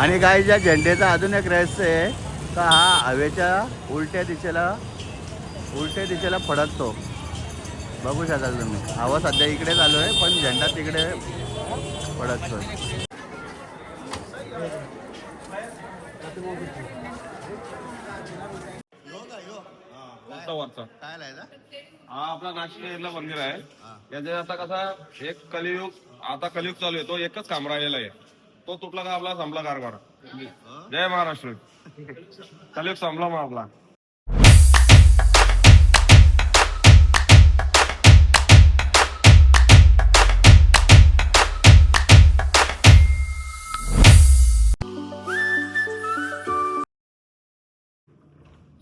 आणि काय ज्या झेंडेचा अजून एक रहस्य आहे तर हा हवेच्या उलट्या दिशेला उलट्या दिशेला फडकतो बघू शकाल तुम्ही. हवा सध्या इकडे चालू आहे पण झेंडा तिकडे फडकतो हा आपला नाशिक मंदिर आहे. आता कसा एक कलियुग आता कलियुग चालू आहे. तो एकच काम राहिलेला आहे. तो तुटला का आपला संपला कारभार. जय महाराष्ट्र. कलियुग संपला मग आपला.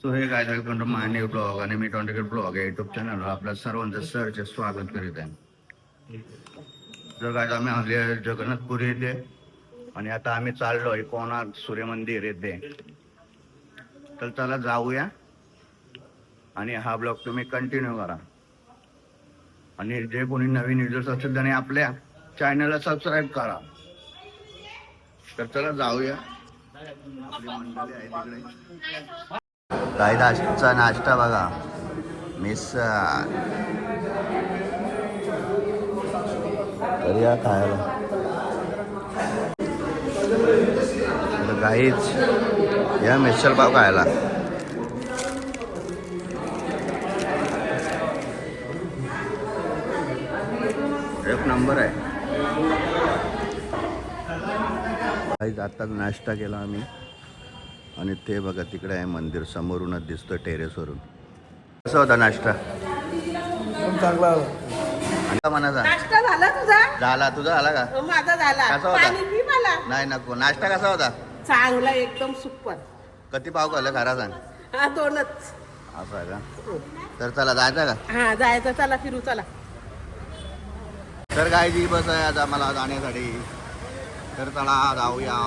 सो हे काय झालं पण मान्य ब्लॉग आणि मी टॉन्टिकल ब्लॉग या युट्यूब चॅनलवर आपल्या सर्वांचं सरचे स्वागत करीत आहे. जर काय आम्ही आले जगन्नाथपुरी येथे आणि आता आम्ही चाललोय कोणा सूर्यमंदिर येथे. तर चला जाऊया. आणि हा ब्लॉग तुम्ही कंटिन्यू करा. आणि जे कोणी नवीन युजर्स असतील त्याने आपल्या चॅनलला सबस्क्राईब करा. तर चला जाऊया. काही नाश्ता नाश्ता बघा. मिस या खायला. काहीच या मिसळ पाव खायला. एक नंबर आहे. काहीच आत्ताच नाश्ता केला आम्ही. आणि ते बघा तिकडे आहे मंदिर. समोरूनच दिसतं टेरेसवरून. कसा होता नाश्ता? चांगला मनाचा नाश्ता झाला तुझा? झाला. तुझा झाला का? हो, माझा झाला. कसा होता? पाणी पी मला. नाही नको. नाश्ता कसा होता? चांगला एकदम सुपर. किती पाव खाल्लं? खरा सांग. हा दोनच. असं आहे का तर चला जायचं का? हा जायचं. चला फिरू चला. तर काय जी बस आहे आता मला जाण्यासाठी. तर चला जाऊया.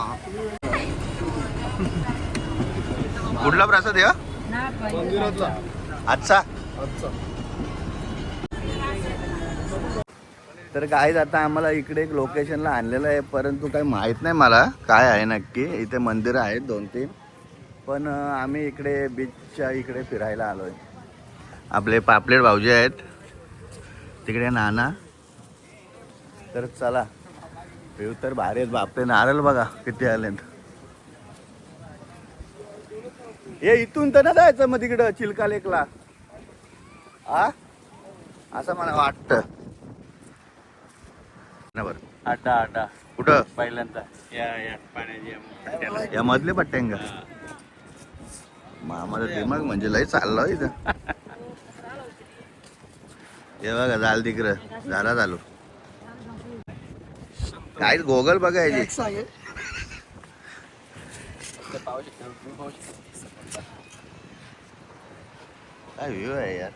कुठला प्रसाद आहे हो? आजचा आजचा तर काय आता आम्हाला इकडे एक लोकेशनला आणलेलं आहे परंतु काही माहीत नाही मला काय आहे नक्की. इथे मंदिरं आहेत दोन तीन पण आम्ही इकडे बीचच्या इकडे फिरायला आलो आहे आपले पापलेट भाऊजी आहेत. तिकडे नाना. तर चला. व्ह्यू तर भारी आहेत बापरे नारळ बघा किती आलेत हे इथून तर ना जायचं मग तिकडं चिलका लेकला आ? असं मला वाटतं. बरं. अड्डा अड्डा कुठं? पहिल्यांदा. या या पाण्याची या मधले पट्ट्यां का मामाचा दिमाग म्हणजे लय चाललं हो इथं. हे बघा झाल तिकडं. झाला चालू. काय गोगल बघायची. काय व्ह्यू आहे यार.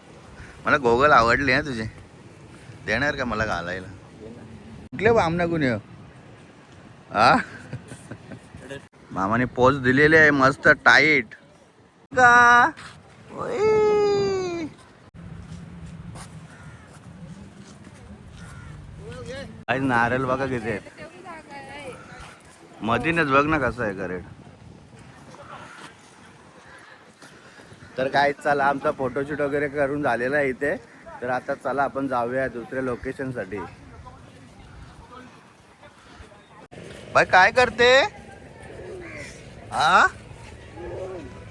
मला गोगल आवडले ना तुझे. देणार का मला घालायला? कुठले बामना कुणी आ? मामाने पोच दिलेले आहे मस्त टाईट का? आज नारळ बघा किती आहेत मधीनच बघ ना कसं आहे करेड तर काय चला आमचा फोटोशूट वगैरे करून झालेला आहे इथे. तर आता चला आपण जाऊया दुसऱ्या लोकेशन बाय काय करते? आ?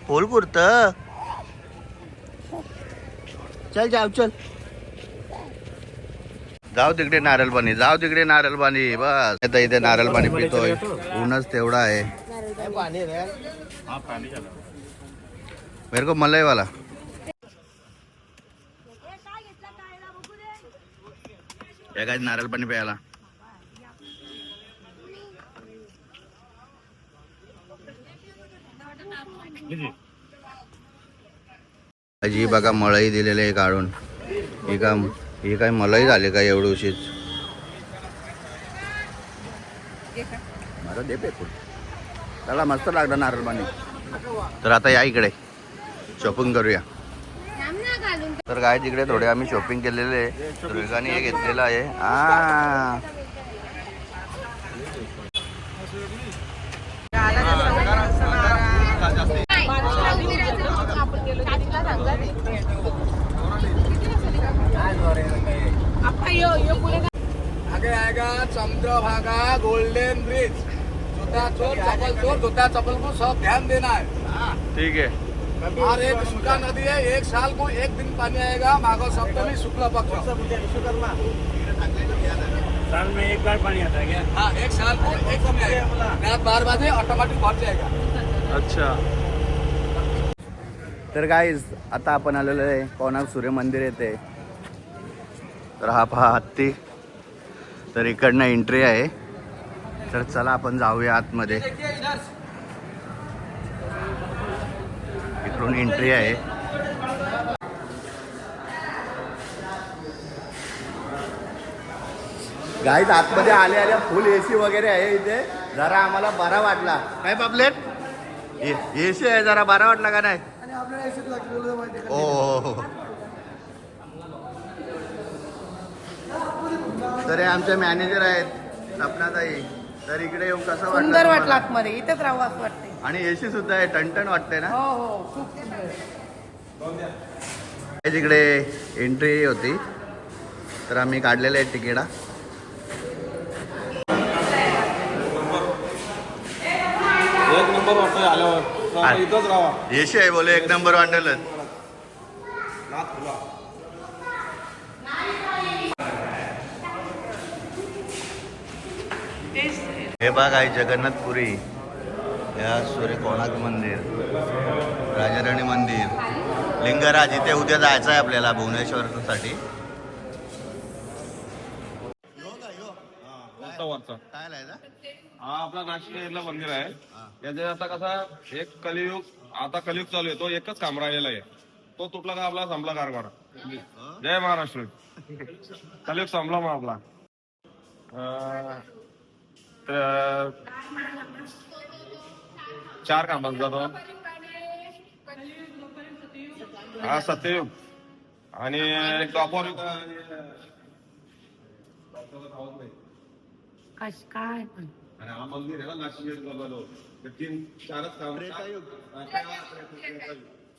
फुल कुर्त चल जाऊ चल. जाऊ तिकडे नारळ पाणी जाऊ तिकडे नारळ पाणी बस. आता इथे नारळ पाणी पितोय. ऊनच तेवढा आहे. मेरे को मलाई वाला या काय नारळ पाणी प्यायला. जी बघा मळई दिलेली आहे काढून. ही का ही काय मलई झाली का एवढीशीच मला दे पेपूर त्याला मस्त लागलं नारळ पाणी तर आता या इकडे. शॉपिंग करूया. तर काय तिकडे थोडे आम्ही शॉपिंग केलेले आहे. दुर्गाने हे घेतलेलं आहे. हा झाला आगे आएगा चंद्रभागा गोल्डन ब्रिज जूता चोर चप्पल चोर जूता चप्पल को सब ध्यान देना है। ठीक आहे और एक सूखा नदी है एक साल को एक दिन पानी आएगा माघो सप्तमी शुक्ल पक्ष। साल में एक बार पानी आता है क्या? हाँ एक साल को एक दिन आएगा। रात बजे ऑटोमेटिक भर जाएगा। अच्छा। तर गाईज आता आपण आलेलो आहे कोणाक सूर्य मंदिर येते? तर हा पहा हत्ती. तर इकडनं एंट्री आहे. तर चला आपण जाऊया आतमध्ये. इकडून एंट्री आहे. गाईज आतमध्ये आल्या आल्या फुल एसी वगैरे आहे इथे. जरा आम्हाला बरा वाटला. काय पापलेट एसी आहे जरा बरा वाटला का नाही? ओ हो, हो, हो. तर हे आमचे मॅनेजर आहेत सपनाताई. तर इकडे येऊन कसं वाटलं सुंदर वाटलं तुम्हाला? आतमध्ये इथेच राहू असं वाटते आणि एसी सुद्धा आहे टनटन वाटते ना? हो हो खूप सुंदर. तिकडे एंट्री होती तर आम्ही काढलेले आहेत तिकिटा एक नंबर वाटतोय आल्यावर. इथंच राहा. एसी आहे बोले एक नंबर वाटलं नाथ हे बघ आहे जगन्नाथपुरी या सूर्य कोणार्क मंदिर? राजाराणी मंदिर. लिंगराज इथे उद्या जायचं आहे आपल्याला भुवनेश्वरसाठी. साठी काय हा आपला नाशिकला मंदिर आहे. त्याचे आता कसा एक कलियुग आता कलियुग चालू आहे. तो एकच काम राहिलेला आहे. तो तुटला का आपला संपला कारभार? जय महाराष्ट्र. कलियुग संपला मग आपला. तर चार कामात जातो. हा सत्ययुग. आणि टॉपर काय आणि हा मंदिर आहे ना नाशिक बाबालो ते तीन चारच काम.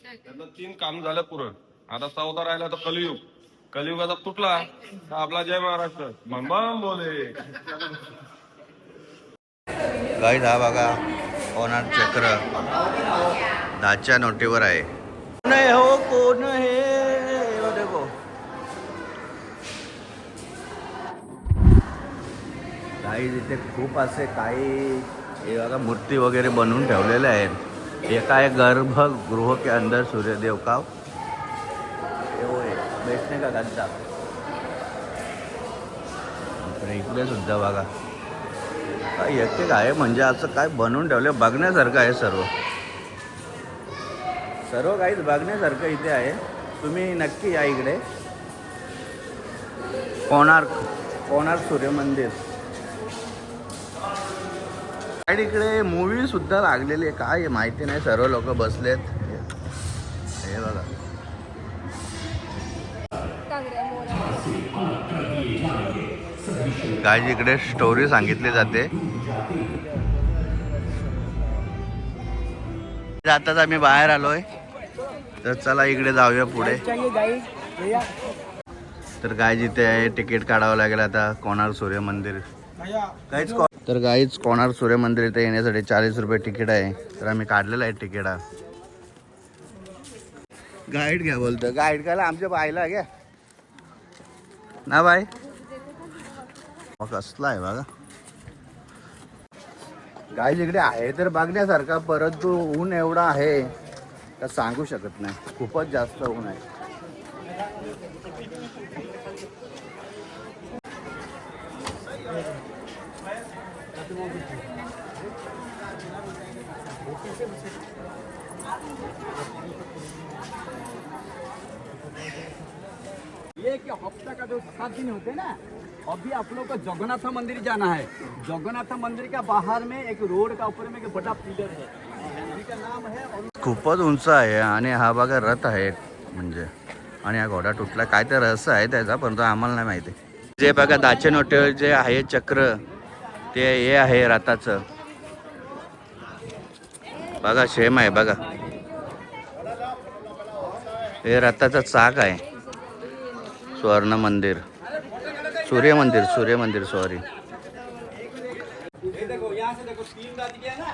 त्यातलं तीन काम झालं पुरं. आता चौदा राहिला तर कलियुग. कलियुगाचा तुटला. तर आपला जय महाराष्ट्र. बम बोले. गाईज हा बघा. होणार चक्र. दहाच्या नोटीवर आहे. कोण आहे हो? कोण हे काही हो, देखो. गाईज इथे खूप असे काही हे बघा मूर्ती वगैरे बनवून ठेवलेले आहेत. एका आहे गर्भगृह के अंदर सूर्यदेव का? हे का गद्दा इकडे सुद्धा बघा. काय एक एक आहे म्हणजे असं काय बनवून ठेवलं बघण्यासारखं आहे सर्व. सर्व काहीच बघण्यासारखं इथे आहे. तुम्ही नक्की या इकडे. कोणार्क कोणार्क सूर्य मंदिर आणि इकडे मूवी सुद्धा लागलेली आहे. काय आहे माहिती नाही. सर्व लोक बसलेत. काय इकडे स्टोरी सांगितली जाते. आताच आम्ही बाहेर आलोय. तर चला इकडे जाऊया पुढे. तर गाय जिथे आहे तिकीट काढावं लागेल आता कोणार्क सूर्य मंदिर. काहीच तर गाईच कोणार्क सूर्य मंदिर इथे येण्यासाठी चाळीस रुपये तिकीट आहे. तर आम्ही काढलेलं आहे तिकीट हा. गाईड घ्या बोलतो. गाईड कायला आमच्या बायला घ्या. ना बाय मग असला आहे बघा. गाय जिकडे आहे तर बघण्यासारखा परंतु ऊन एवढा आहे का सांगू शकत नाही. खूपच जास्त ऊन आहे. ये हफ्ता का जो सात दिन होते ना? अभी आप लोग को जगन्नाथ मंदिर जाना है। जगन्नाथ मंदिर का बाहर में एक रोड का ऊपर में एक बड़ा पिलर है। नदी का नाम है और खूपच उंच आहे आणि हा बघा रथ आहे म्हणजे. आणि हा घोडा तुटला. काय तर रहस्य आहे त्याचा परंतु आम्हाला नाही माहिती. जे बघा दाचे नोटे जे आहे चक्र ते हे आहे रथाचं. बघा शेम आहे बघा. हे रथाचा चाक आहे. स्वर्ण मंदिर. सूर्य मंदिर सूर्य मंदिर सॉरी ये देखो यहाँ से देखो तीन बज गया ना।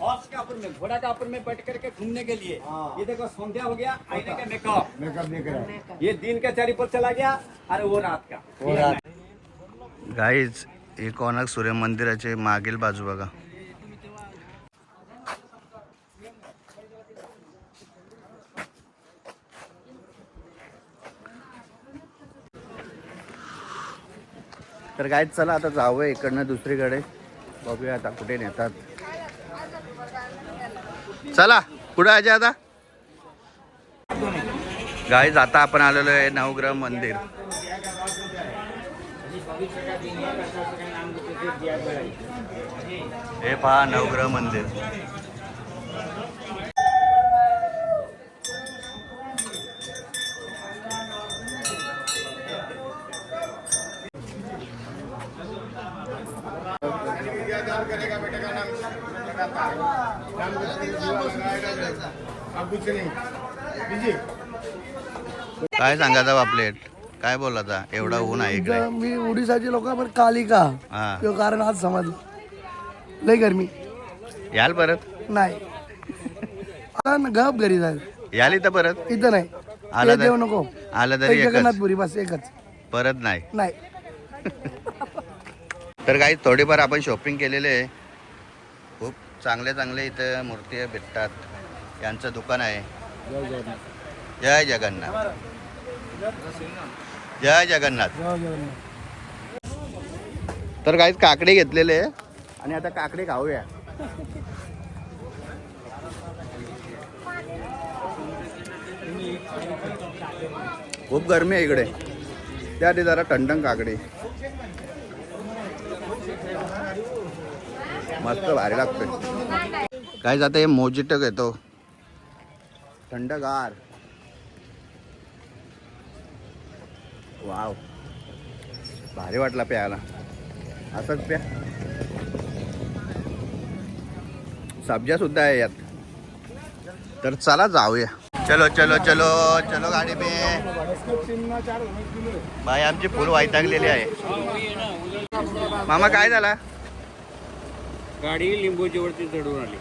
हॉर्स के ऊपर में घोड़ा का ऊपर में बैठ करके घूमने के लिए। ये देखो संध्या हो गया आईने का मेकअप मेकअप ये दिन का चारी पर चला गया और वो रात का। गाईज हे कोणाक सूर्य मंदिराचे मागील बाजू बघा. तर काय चला आता जाऊया इकडनं दुसरीकडे. बघूया आता कुठे नेतात. चला कुठं आहे आता? गाय आता आपण आलेलो आहे नवग्रह मंदिर. हे पहा नवग्रह मंदिर. काय सांगायचं पापलेट काय बोलायचा एवढा ऊन आहे इकडे. मी उडीसाची लोक पण कालिका हा. किंवा कारण आज समजलं लय गरमी. याल परत? नाही. गप घरी जाईल याल इथं परत? इथं नाही. आला ते देऊ नको. आलं तरी जगन्नाथपुरी बस एकच. परत नाही. नाही. तर काही थोडीफार आपण शॉपिंग केलेले आहे. खूप चांगले चांगले इथं मूर्ती भेटतात. यांचं दुकान आहे. जय जगन्नाथ. जय जगन्नाथ. तर काही काकडे घेतलेले आहे. आणि आता काकडे खाऊया. खूप गरमी आहे इकडे. त्याआधी जरा थंडंग काकडी. मस्त भारी लागतोय. काय जातं? हे मोजिट घेतो थंडगार. वाव. भारी वाटला प्यायला. असंच प्या. सब्जा सुद्धा आहे यात. तर चला जाऊया. चलो चलो चलो चलो गाडी में बाई आमची फुल वैतागलेली आहे. मामा काय झाला? गाडी लिंबूच्या वरती चढून आली.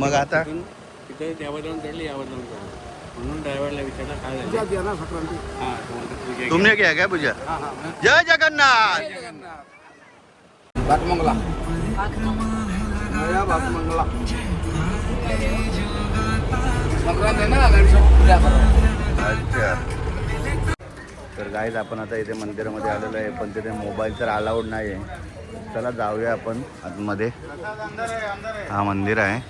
मग आता? तिथून तिथे त्या बाजूला चढली या बाजूला चढली. म्हणून ड्रायव्हरला विचारलं काय झालं? हा तो म्हणतो, पूजा तुमने क्या क्या पूजा? जय जगन्नाथ! बाटमंगला नया बाटमंगला संक्रांत आहे ना गणेश पूजा. करा अच्छा. तर गाईज आपण आता इथे मंदिरामध्ये आलेलो आहे पण तिथे मोबाईल तर अलाउड नाही आहे चला जाऊया आपण आतमध्ये. हा मंदिर आहे.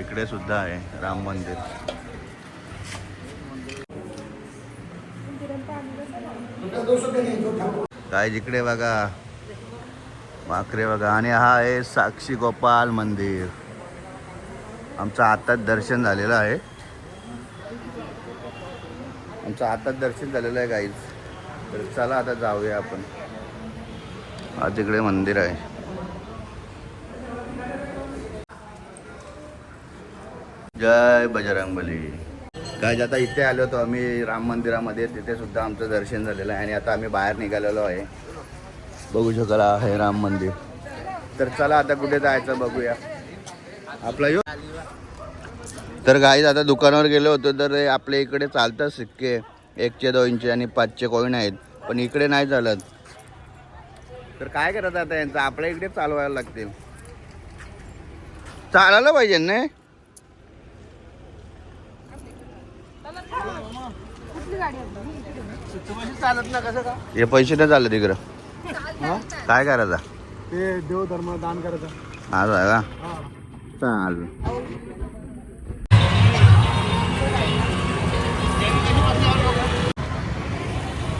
इकडे सुद्धा आहे राम मंदिर. काय इकडे बघा. वाकरे बघा. आणि हा आहे साक्षी गोपाल मंदिर. आमचं आताच दर्शन झालेलं आहे. आमचं आता दर्शन झालेलं आहे गाईज तर चला आता जाऊया आपण. आज इकडे मंदिर आहे. जय बजरंगबली काय आता इथे आलो होतो आम्ही राम मंदिरामध्ये. तिथे सुद्धा आमचं दर्शन झालेलं आहे आणि आता आम्ही बाहेर निघालेलो आहे. बघू शकाल आहे राम मंदिर. तर चला आता कुठे जायचं बघूया. आपला यो तर गाईज आता दुकानावर गेलो होतो तर आपल्या इकडे चालतात सिक्के. एकचे दोनचे आणि पाचशे कॉईन आहेत. पण इकडे नाही चालत. तर काय करत आता यांचं? आपल्या इकडे चालवायला लागतील. चालायला पाहिजे ना? चालत ना कसं का हे पैसे नाही चालले तिकडं काय करायचं? ते देव धर्म दान करायचं. आज आहे का चाल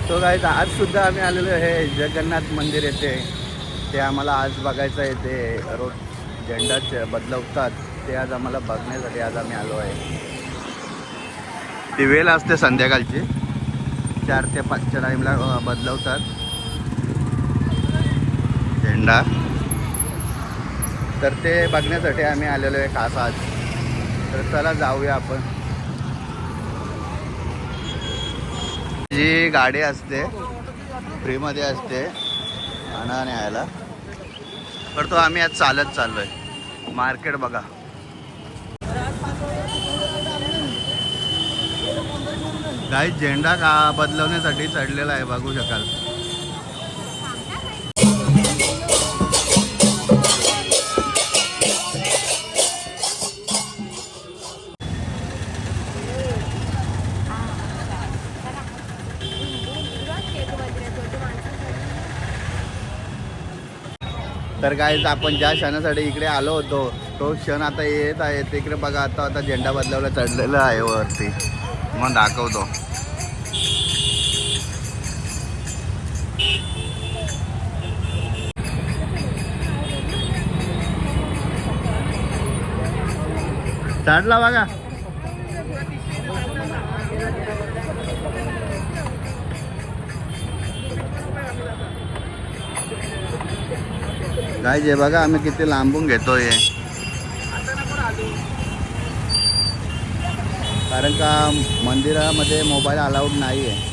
तो गायचा आज सुद्धा आम्ही आलेलो आहे जगन्नाथ मंदिर येथे. ते आम्हाला आज बघायचं आहे. ते रोज झेंडा बदलवतात. ते आज आम्हाला बघण्यासाठी आज आम्ही आलो आहे. ती वेळ असते संध्याकाळची. चार ते पाचच्या टाईमला बदलवतात. झेंडा. तर ते बघण्यासाठी आम्ही आलेलो आहे खास आज. तर चला जाऊया आपण. जी गाडी असते फ्रीमध्ये असते आणा न्यायला तर तो आम्ही आज चालत चाललोय. मार्केट बघा. काही झेंडा का बदलवण्यासाठी चढलेला आहे बघू शकाल. तर काय आपण ज्या क्षणासाठी इकडे आलो होतो तो क्षण आता येत आहे. तिकडे बघा आता आता झेंडा बदलावला चढलेला आहे वरती. मग दाखवतो. चढला बघा. काय जे बघा आम्ही किती लांबून घेतोय कारण का मंदिरामध्ये मोबाईल अलाउड नाही आहे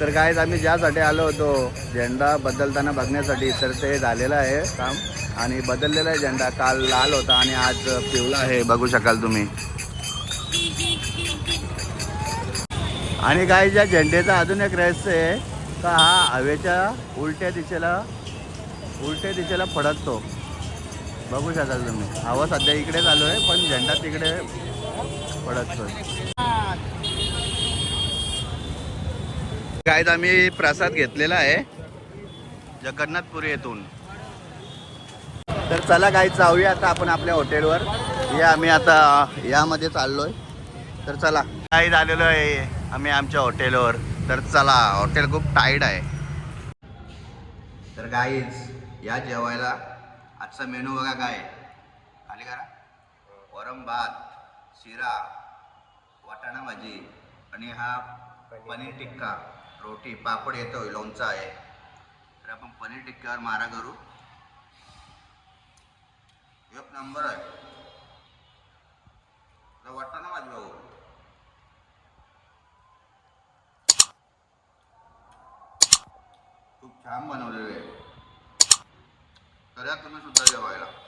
तर काय आम्ही ज्यासाठी आलो होतो झेंडा बदलताना बघण्यासाठी तर ते झालेलं आहे काम. आणि बदललेला आहे झेंडा काल लाल होता आणि आज पिवला आहे बघू शकाल तुम्ही. आणि काय ज्या झेंडेचा अजून एक रहस्य आहे. का हा हवेच्या उलट्या दिशेला उलट्या दिशेला फडकतो. बघू शकाल तुम्ही. हवा सध्या इकडे चालू आहे पण झेंडा तिकडे फडकतो काय आम्ही प्रसाद घेतलेला आहे. जगन्नाथपुरी येथून. तर चला गाई जाऊया आता आपण आपल्या हॉटेलवर हे आम्ही आता यामध्ये चाललोय. तर चला. काही आलेलो आहे आम्ही आमच्या हॉटेलवर तर चला हॉटेल खूप टाईट आहे. तर गाईज या जेवायला आजचा मेनू बघा काय खाली करा. वरम भात शिरा वाटाणा भाजी आणि हा पनीर टिक्का. रोटी पापड येतो लोणचं आहे. तर आपण पनीर टिक्क्यावर मारा करू. एक नंबर आहे. वाटतं ना माझी भाऊ? खूप छान बनवलेले आहे. करा तुम्ही सुद्धा जेवायला.